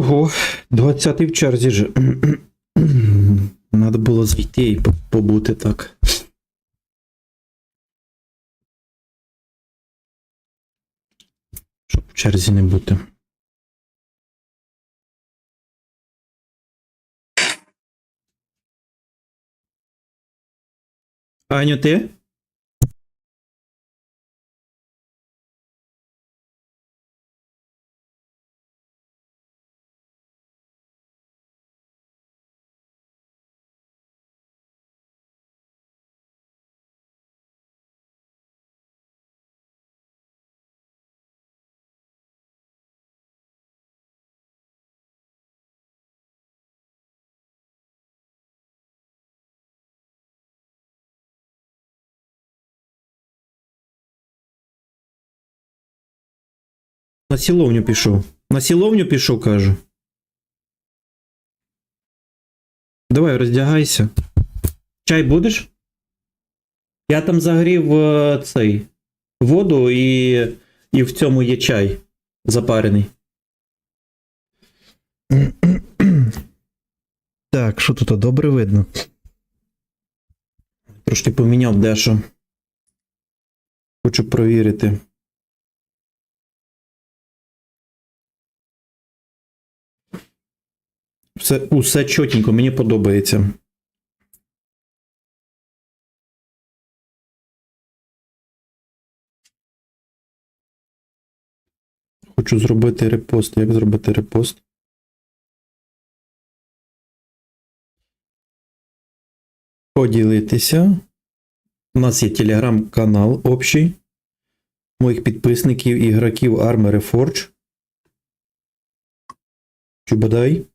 Ого, 20 в черзі ж. Надо було зайти і по- побути так. Щоб в черзі не бути. Аню, ти? На сіловню пішов. На сіловню пішов, кажу. Давай, роздягайся. Чай будеш? Я там загрів е, цей воду і, і в цьому є чай запарений. Так, що тут добре видно? Трошки поміняв дещо. Хочу провірити. Все, усе чотенько, мені подобається. Хочу зробити репост. Як зробити репост? Поділитися. У нас є телеграм-канал общий. Моїх підписників ігроків Armory Forge. Чубадай.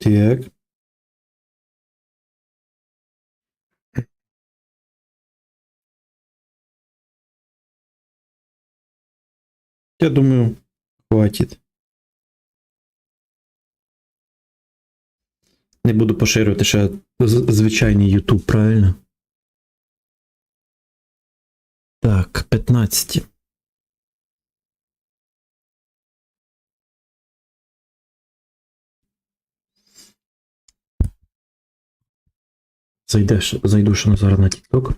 Так. Я думаю, хватить. Не буду поширювати ще звичайний YouTube, правильно? Так, 15. Зайдеш, зайду ще зараз на TikTok.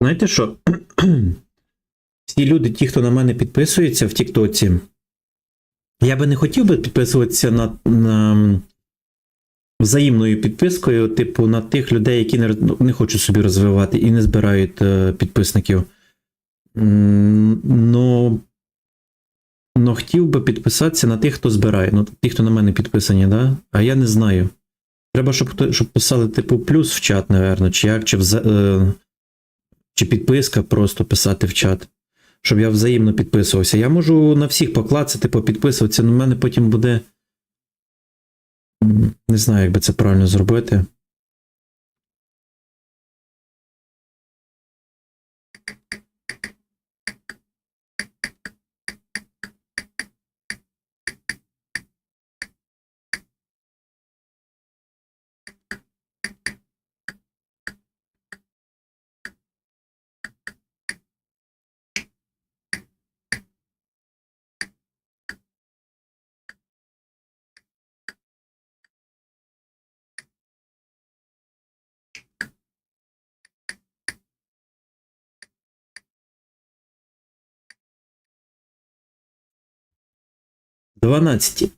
Знаєте що? Всі люди, ті, хто на мене підписується в Тіктоці, я би не хотів би підписуватися на, на взаємною підпискою, типу, на тих людей, які не, не хочуть собі розвивати і не збирають е, підписників. Ну, ну, хотів би підписатися на тих, хто збирає. Ну, ті, хто на мене підписані, да? а я не знаю. Треба, щоб, щоб писали, типу, плюс в чат, напевно, чи як, чи вза, е, чи підписка просто писати в чат, щоб я взаємно підписувався. Я можу на всіх поклацати, попідписуватися, але в мене потім буде. Не знаю, як би це правильно зробити. 12.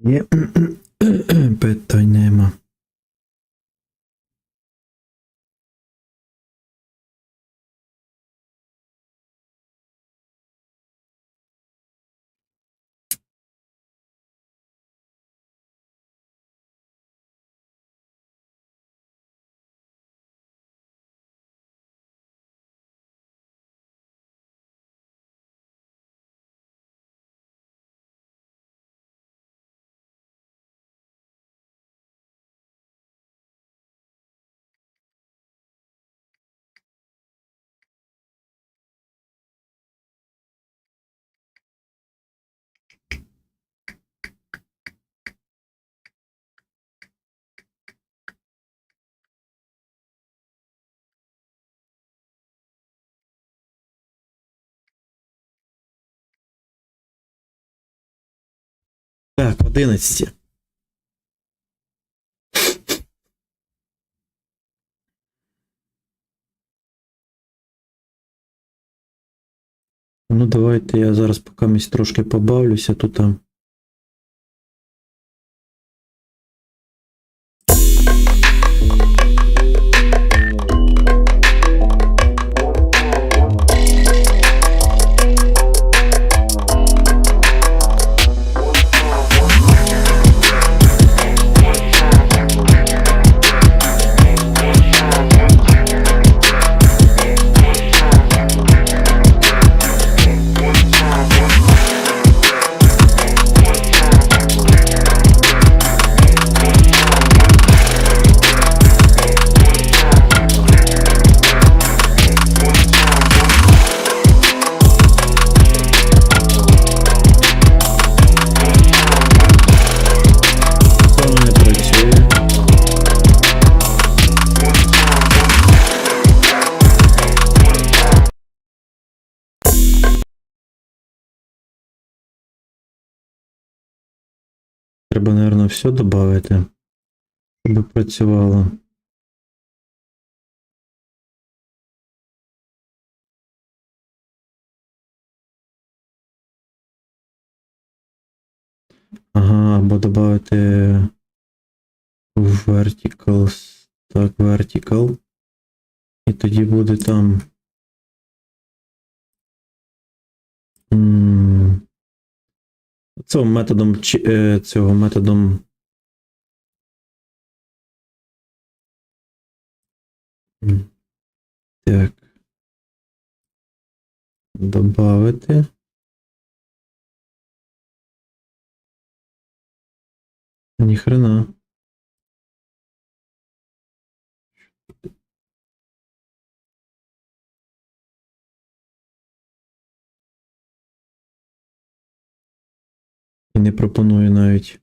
Є питань нема. Так, 11. Ну, давайте я зараз поки трошки побавлюся то там. Треба, мабуть, все додати, щоб працювало. Ага, або додати в verticals. Так, vertical. І тоді буде там. Цим методом е, цього методом. Так. Добавити. Ніхрена. І не пропоную навіть.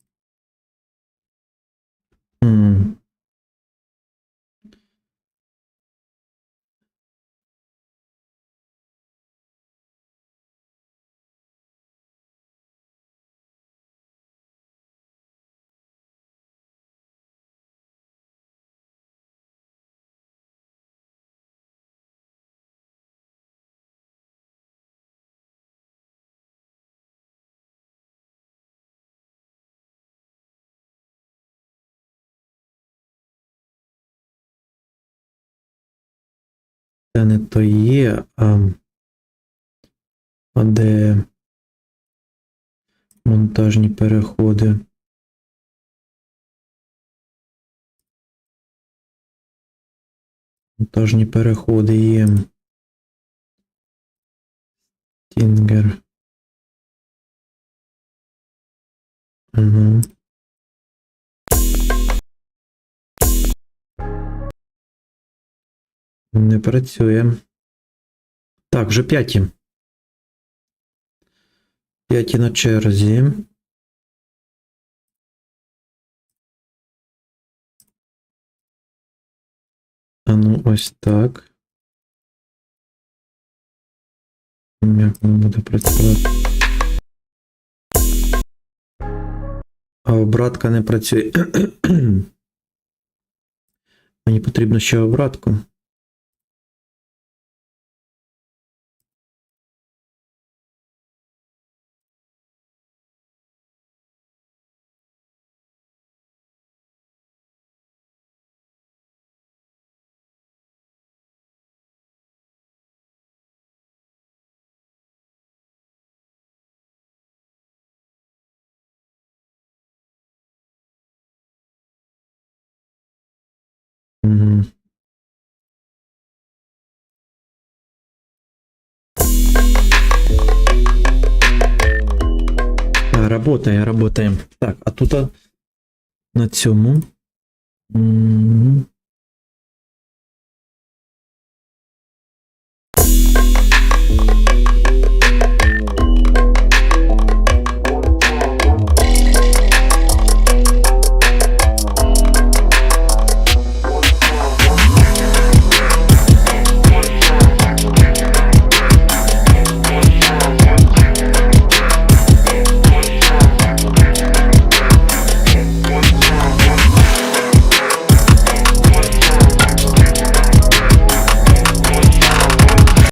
Це не то є, а, де монтажні переходи. Монтажні переходи є. Тінгер. Угу. Не працює. Так, вже п'яті. П'яті на черзі. А ну, ось так. Як воно буде працювати? А обратка не працює. Мені потрібно ще обратку. Работає, работаем. Так, а тут на цьому.